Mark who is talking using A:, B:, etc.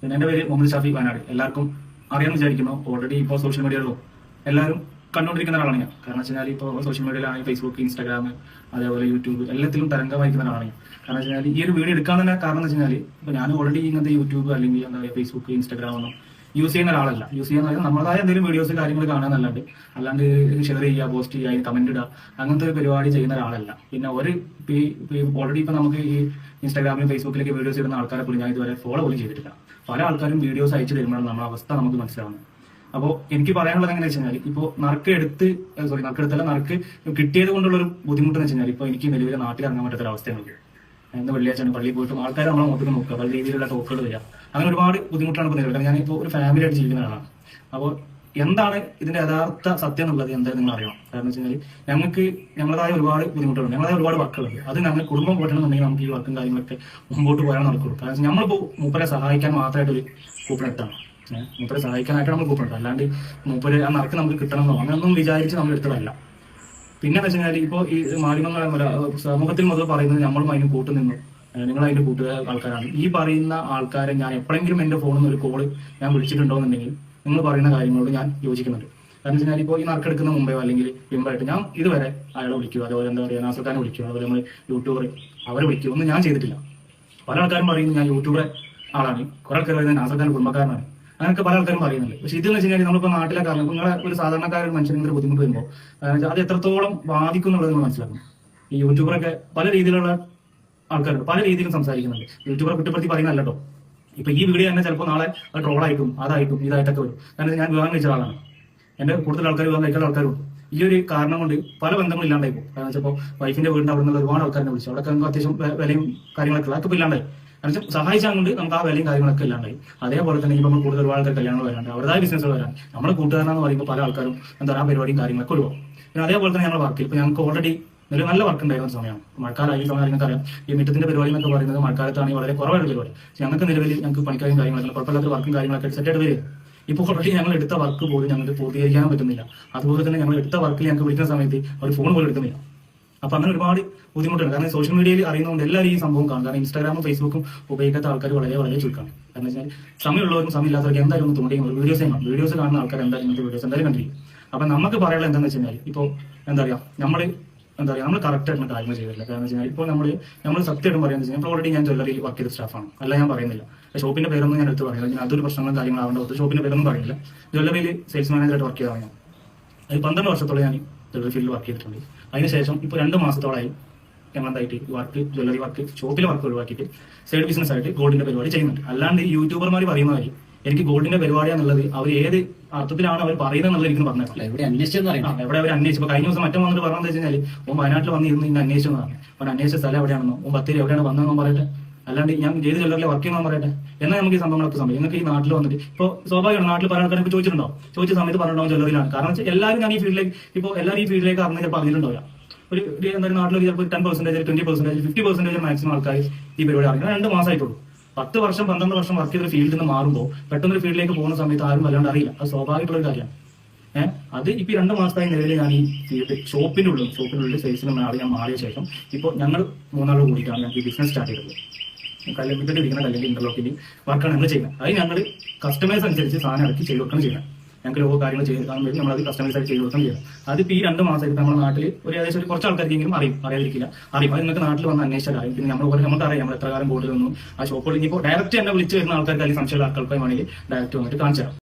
A: പിന്നെ എന്റെ പേര് മുഹമ്മദ് ഷാഫി വയനാട്. എല്ലാവർക്കും അറിയാമെന്ന് വിചാരിക്കുന്നു. ഓൾറെഡി ഇപ്പോൾ സോഷ്യൽ മീഡിയയിലോ എല്ലാവരും കണ്ടുകൊണ്ടിരിക്കുന്ന ആളാണ് ഞാൻ. കാരണം വെച്ചാൽ ഇപ്പോൾ സോഷ്യൽ മീഡിയയിലാണെങ്കിൽ ഫേസ്ബുക്ക് ഇൻസ്റ്റാഗ്രാം അതേപോലെ യൂട്യൂബ് എല്ലാത്തിലും തരംഗം ഞാൻ. കാരണം വെച്ചാൽ ഈ ഒരു വീഡിയോ എടുക്കാൻ തന്നെ കാരണം എന്ന് വെച്ചാൽ ഇപ്പോൾ ഞാൻ ഓൾറെഡി ഇങ്ങനത്തെ യൂട്യൂബ് അല്ലെങ്കിൽ എന്താ പറയുക ഫേസ്ബുക്ക് ഇൻസ്റ്റാഗ്രാം ഒന്നും യൂസ് ചെയ്യുന്ന ഒരാളല്ല. യൂസ് ചെയ്യുന്ന നമ്മളതായ എന്തെങ്കിലും വീഡിയോസ് കാര്യങ്ങൾ കാണാന്നല്ലാണ്ട് അല്ലാണ്ട് ഷെയർ ചെയ്യുക പോസ്റ്റ് ചെയ്യുക കമന്റ് ഇടുക അങ്ങനത്തെ ഒരു പരിപാടി ചെയ്യുന്ന ഒരാളല്ല. പിന്നെ ഒരു ഓൾറെഡി ഇപ്പൊ നമുക്ക് ഈ ഇൻസ്റ്റാഗ്രാമിലും ഫേസ്ബുക്കിലൊക്കെ വീഡിയോസ് ഇടുന്ന ആൾക്കാരെ പോലും ഞാൻ ഇതുവരെ ഫോളോ പോലും ചെയ്തിട്ടില്ല. പല ആൾക്കാരും വീഡിയോസ് അയച്ചു തരുമ്പോഴാണ് നമ്മുടെ അവസ്ഥ നമുക്ക് മനസ്സിലാവുന്നത്. അപ്പോൾ എനിക്ക് പറയാനുള്ളത് എങ്ങനെ വെച്ചാൽ ഇപ്പോൾ നറുക്ക് എടുത്ത് സോറി നറുക്ക് എടുത്തല്ല നറുക്ക് കിട്ടിയത് കൊണ്ടുള്ള ഒരു ബുദ്ധിമുട്ട് എന്ന് വെച്ചാൽ ഇപ്പോൾ എനിക്ക് നിലവിലെ നാട്ടിൽ ഇറങ്ങാൻ പറ്റാത്ത അവസ്ഥയാണ് എന്താ വെള്ളിയാഴ്ച പള്ളിയിൽ പോയിട്ടും ആൾക്കാർ നമ്മളെ മുഖത്ത് നോക്കുക പല രീതിയിലുള്ള ടോക്കുകൾ വരിക. അങ്ങനെ ഒരുപാട് ബുദ്ധിമുട്ടാണ് ഇപ്പോൾ നിലവിൽ. ഞാൻ ഇപ്പോൾ ഒരു ഫാമിലി ആയിട്ട് ജീവിക്കുന്ന ആളാണ്. അപ്പോൾ എന്താണ് ഇതിന്റെ യഥാർത്ഥ സത്യം എന്നുള്ളത് എന്തായാലും നിങ്ങൾ അറിയണം. കാരണം വെച്ച് കഴിഞ്ഞാൽ ഞങ്ങൾക്ക് ഞങ്ങളതായ ഒരുപാട് ബുദ്ധിമുട്ടുണ്ട് ഞങ്ങളതായ ഒരുപാട് വർക്കുകളുണ്ട് അത് ഞങ്ങൾ കുടുംബം പോയിട്ടുണ്ടെന്നുണ്ടെങ്കിൽ നമുക്ക് ഈ വർക്കും കാര്യങ്ങളൊക്കെ മുമ്പോട്ട് പോയാൽ നടക്കുള്ളൂ കാരണം നമ്മളിപ്പോൾ മൂപ്പരെ സഹായിക്കാൻ മാത്രമായിട്ട് ഒരു ഏഹ് മൂപ്പരെ സഹായിക്കാനായിട്ട് നമ്മൾ കൂപ്പൺ എടുത്തത് അല്ലാണ്ട് മൂപ്പര് ആ നടക്ക് നമുക്ക് കിട്ടണമെന്നോ അങ്ങനെയൊന്നും വിചാരിച്ച് നമ്മൾ എടുത്തതല്ല. പിന്നെ വെച്ച് കഴിഞ്ഞാൽ ഇപ്പോൾ ഈ മാധ്യമങ്ങൾ സമൂഹത്തിൽ മുതൽ പറയുന്നത് നമ്മളും അതിന് കൂട്ടു നിന്നു. ഏഹ് നിങ്ങൾ അതിന്റെ കൂട്ടുകാർ ആൾക്കാരാണ്. ഈ പറയുന്ന ആൾക്കാരെ ഞാൻ എപ്പോഴെങ്കിലും എന്റെ ഫോണിൽ നിന്ന് ഒരു കോൾ ഞാൻ വിളിച്ചിട്ടുണ്ടോ എന്നുണ്ടെങ്കിൽ നിങ്ങൾ പറയുന്ന കാര്യങ്ങളോട് ഞാൻ യോജിക്കുന്നുണ്ട്. കാരണം വെച്ചാൽ ഇപ്പോൾ ഈ നറുക്കെടുക്കുന്ന മുമ്പോ അല്ലെങ്കിൽ ഇമ്പായിട്ട് ഞാൻ ഇതുവരെ അയാളെ വിളിക്കുക അതുപോലെ എന്താ പറയുക നാസർക്കാരെ വിളിക്കുക അതുപോലെ നമ്മൾ യൂട്യൂബർ അവരെ വിളിക്കുക ഒന്നും ഞാൻ ചെയ്തിട്ടില്ല. പല ആൾക്കാരും പറയുന്നു ഞാൻ യൂട്യൂബറെ ആളാണ്. കുറെ ആൾക്കാർ പറയുന്നത് നാസർഖാൻ കുടുംബക്കാരനാണ്. അങ്ങനെയൊക്കെ പല ആൾക്കാരും പറയുന്നുണ്ട്. പക്ഷെ ഇതെന്ന് വെച്ച് കഴിഞ്ഞാൽ നമ്മളിപ്പോൾ നാട്ടിലെ കാരണം നിങ്ങളെ ഒരു സാധാരണക്കാരൻ മനുഷ്യന് ഒരു ബുദ്ധിമുട്ട് വരുമ്പോൾ അത് എത്രത്തോളം ബാധിക്കും എന്നുള്ളത് നിങ്ങൾ മനസ്സിലാക്കണം ഈ യൂട്യൂബറൊക്കെ പല രീതിയിലുള്ള ആൾക്കാരുണ്ട്. പല രീതിയിലും സംസാരിക്കുന്നുണ്ട്. യൂട്യൂബറെ കുറ്റപ്പെടുത്തി പറയുന്നല്ല കേട്ടോ ഇപ്പൊ ഈ വീഡിയോ തന്നെ ചിലപ്പോൾ നാളെ ട്രോളായിട്ടും അതായിട്ടും ഇതായിട്ടൊക്കെ വരും. കാരണം ഞാൻ വിവാഹം കഴിച്ച ആളാണ്. എന്റെ കൂടുതൽ ആൾക്കാർ വിവാഹം കഴിക്കുന്ന ആൾക്കാരും ഈ ഒരു കാരണം കൊണ്ട് പല ബന്ധങ്ങളും ഇല്ലാണ്ടായി പോകും. കാരണം വെച്ചപ്പോൾ വൈഫിന്റെ വീടിന്റെ അവിടെ നിന്ന് ഒരുപാട് ആൾക്കാരെ വിളിച്ചു. അവിടെ അത്യാവശ്യം വിലയും കാര്യങ്ങളൊക്കെ അതൊക്കെ ഇല്ലാണ്ടായി. കാരണം വെച്ചാൽ സഹായിച്ചാൽ കൊണ്ട് നമുക്ക് ആ വിലയും കാര്യങ്ങളൊക്കെ ഇല്ലാണ്ടായി അതേപോലെ തന്നെ ഇപ്പം നമ്മൾ കൂടുതൽ ഒരുപാട് കല്യാണങ്ങൾ വരാണ്ട് അവരുടേതായ ബിസിനസ് വരാൻ. നമ്മുടെ കൂട്ടുകാരനെന്ന് പറയുമ്പോൾ പല ആൾക്കാരും എന്താ പറയുക പരിപാടിയും കാര്യങ്ങളൊക്കെ ഒഴിവാകും. പിന്നെ അതേപോലെ തന്നെ ഞങ്ങളുടെ വർക്ക് ഇപ്പം ഞങ്ങൾക്ക് ഓൾറെഡി ഒരു നല്ല വർക്ക് ഉണ്ടായിരുന്ന സമയമാണ്. മഴക്കാലമായി സമയം അറിയാം. ഈ മിറ്റത്തിന്റെ പരിപാടി എന്നൊക്കെ പറയുന്നത് മഴക്കാലത്താണ് വളരെ കുറവായിട്ട് പരിപാടി. ഞങ്ങൾക്ക് നിലവിൽ ഞങ്ങൾക്ക് പണിക്കാരും കാര്യങ്ങളൊക്കെ കുഴപ്പമില്ലാത്ത വർക്കും കാര്യങ്ങളൊക്കെ സെറ്റ് ആയിട്ട് വരും. ഇപ്പോൾ ഓൾറെഡി ഞങ്ങൾ എടുത്ത വർക്ക് പോലും ഞങ്ങൾക്ക് പൂർത്തീകരിക്കാൻ പറ്റുന്നില്ല. അതുപോലെ തന്നെ ഞങ്ങൾ എടുത്ത വർക്കിൽ ഞങ്ങൾക്ക് വിളിക്കുന്ന സമയത്ത് അവർ ഫോൺ പോലും എടുക്കുന്നില്ല. അപ്പൊ അങ്ങനെ ഒരുപാട് ബുദ്ധിമുട്ടുണ്ട്. കാരണം സോഷ്യൽ മീഡിയയിൽ അറിയുന്നതുകൊണ്ട് എല്ലാവരും ഈ സംഭവം കാണും. കാരണം ഇൻസ്റ്റാഗ്രാമും ഫേസ്ബുക്കും ഉപയോഗിക്കാത്ത ആൾക്കാർ വളരെ വളരെ ചുരുക്കമാണ്. കാരണം വെച്ചാൽ സമയമുള്ളവർക്കും സമയമില്ലാത്തവർക്ക് എന്തായാലും ഒന്ന് തോണ്ടിയും വീഡിയോസ് കാണും വീഡിയോസ് കാണുന്ന ആൾക്കാർ എന്തായാലും ഇങ്ങനത്തെ വീഡിയോസ് എന്തായാലും കണ്ടിരിക്കും. അപ്പൊ നമുക്ക് പറയാനുള്ള എന്താണെന്ന് വെച്ച് കഴിഞ്ഞാൽ ഇപ്പോൾ എന്താ പറയാ നമ്മൾ എന്താ പറയുക നമ്മൾ കറക്റ്റ് ആയിട്ടുള്ള കാര്യങ്ങൾ ചെയ്തിട്ടില്ല കാരണം വെച്ചാൽ ഇപ്പോൾ നമ്മൾ നമ്മൾ സത്യമായിട്ടും പറയാന്ന് വെച്ചാൽ ഇപ്പോൾ ഓൾറെഡി ഞാൻ ജ്വല്ലറിയിൽ വർക്ക് ചെയ്ത സ്റ്റാഫാണ് അല്ല ഞാൻ പറയുന്നില്ല. ഷോപ്പിന്റെ പേരൊന്നും ഞാൻ എടുത്ത് പറയുന്നത് ഞാൻ അതൊരു പ്രശ്നങ്ങളും കാര്യങ്ങളാവേണ്ട ഒത്ത് ഷോപ്പിന്റെ പേരൊന്നും പറയുന്നില്ല. ജ്വല്ലറിയിൽ സെയിൽസ് മാനേജറായിട്ട് വർക്ക് ചെയ്തതാണ് ഞാൻ. അത് പന്ത്രണ്ട് വർഷത്തോളം ഞാൻ ജ്വല്ലറി ഫീൽഡിൽ വർക്ക് ചെയ്തിട്ടുണ്ട്. അതിനുശേഷം ഇപ്പോൾ രണ്ട് മാസത്തോളായി ഞങ്ങൾ എന്തായിട്ട് വർക്ക് ജ്വല്ലറി വർക്ക് ഷോപ്പിലെ വർക്ക് ഒഴിവാക്കിയിട്ട് സൈഡ് ബിസിനസ് ആയിട്ട് ഗോൾഡിന്റെ പരിപാടി ചെയ്യുന്നുണ്ട്. അല്ലാണ്ട് ഈ യൂട്യൂബർമാർ പറയുന്ന കാര്യം എനിക്ക് ഗോൾഡിന്റെ പരിപാടിയാന്നുള്ളത് അവർ ഏത് അർത്ഥത്തിലാണ് അവർ പറയുന്നത് എന്നുള്ളത് എനിക്ക്
B: പറഞ്ഞത് അന്വേഷിച്ചെന്ന്
A: എവിടെ അവർ അന്വേഷിച്ചു. ഇപ്പൊ കഴിഞ്ഞ ദിവസം മറ്റേ വന്നിട്ട് പറഞ്ഞത് വെച്ചാൽ ഓൻ വയനാട്ടിൽ വന്നിരുന്നു ഇരുന്ന് ഇന്ന് അന്വേഷിച്ചു എന്നാണ് അവൻ അന്വേഷിച്ച സ്ഥലം എവിടെയാണെന്നോ ഓൻ ബത്തേരി എവിടെയാണ് വന്നതെന്നോ പറയട്ടെ അല്ലാണ്ട് ഞാൻ ഏത് ജില്ലകളിലെ വർക്ക് ചെയ്യുന്ന പറയട്ടെ. എന്നാൽ നമുക്ക് ഈ സംഭവങ്ങളൊക്കെ സമയം നിങ്ങൾക്ക് ഈ നാട്ടിൽ വന്നിട്ട് ഇപ്പോൾ സ്വാഭാവികമാണ് നാട്ടിൽ പല ആൾക്കാർക്ക് ചോദിച്ചിട്ടുണ്ടോ ചോദിച്ച സമയത്ത് പറഞ്ഞിട്ടുണ്ടാവും ജ്വല്ലറിയിലാണ് കാരണം വെച്ചാൽ എല്ലാവരും ഞാൻ ഈ ഫീൽഡിലേക്ക് ഇപ്പോൾ എല്ലാവരും ഈ ഫീൽഡിലേക്ക് അറിഞ്ഞ ചിലപ്പോൾ ഒരു എന്തായാലും എന്താ നാട്ടിൽ ചിലപ്പോൾ ten percentage twenty percentage fifty percentage maximum ആൾക്കാർ ഈ പരിപാടി അറിയാം രണ്ട് മാസമായിട്ടുള്ളൂ പത്ത് വർഷം പന്ത്രണ്ട് വർഷം വർക്ക് ചെയ്ത ഫീൽഡിൽ നിന്ന് മാറുമ്പോൾ പെട്ടെന്ന് ഒരു ഫീൽഡിലേക്ക് പോകുന്ന സമയത്ത് ആരും വല്ലാണ്ട് അറിയില്ല. അത് സ്വാഭാവികമുള്ള ഒരു കാര്യമാണ്. ഏഹ് അത് ഇപ്പൊ രണ്ട് മാസമായി നിലവിൽ ഞാൻ ഈ ഷോപ്പിനുള്ളിൽ ഷോപ്പിനുള്ളിൽ സെയിൽസിന് ആൾ ഞാൻ മാറിയ ശേഷം ഇപ്പോൾ ഞങ്ങൾ മൂന്നാൾ കൂടിയിട്ടാണ് ഞങ്ങൾക്ക് ബിസിനസ് സ്റ്റാർട്ട് ചെയ്തത്. കല്ലിട്ട് ഇരിക്കുന്ന കല്ലിന്റെ ഇന്റർലോക്കിന്റെ വർക്കാണ് ഞങ്ങൾ ചെയ്യുന്നത്. അത് ഞങ്ങൾ കസ്റ്റമേഴ്സ് അനുസരിച്ച് സാധനം ഇറക്കി ചെയ്ത് കൊടുക്കണം ചെയ്യണം ഞങ്ങൾക്ക് ഓരോ കാര്യങ്ങൾ വേണ്ടി നമ്മൾ അത് കസ്റ്റമൈസ് ആയിട്ട് ചെയ്ത് കൊടുക്കാൻ ചെയ്യണം അതിപ്പോൾ ഈ രണ്ട് മാസമായിട്ട് നമ്മുടെ നാട്ടിൽ ഒരു ഏകദേശം കുറച്ച് ആൾക്കാർക്കെങ്കിലും അറിയും അറിയാതിരിക്കില്ല. അറിയും. അത് നിങ്ങൾക്ക് നാട്ടിൽ വന്ന് അന്വേഷിച്ചാൽ അറിയും. പിന്നെ നമ്മൾ പോലെ നമുക്ക് അറിയാം നമ്മൾ എത്ര കാലം നിന്നും. ആ ഷോപ്പുകളിൽ ഇനിയിപ്പോൾ ഡയറക്റ്റ് എന്നെ വിളിച്ച് വരുന്ന ആൾക്കാർക്ക് അല്ലെങ്കിൽ സംശയമുള്ള ആൾക്കാർക്ക് വേണമെങ്കിൽ ഡയറക്റ്റ് വന്നിട്ട് കാണിച്ചു തരാം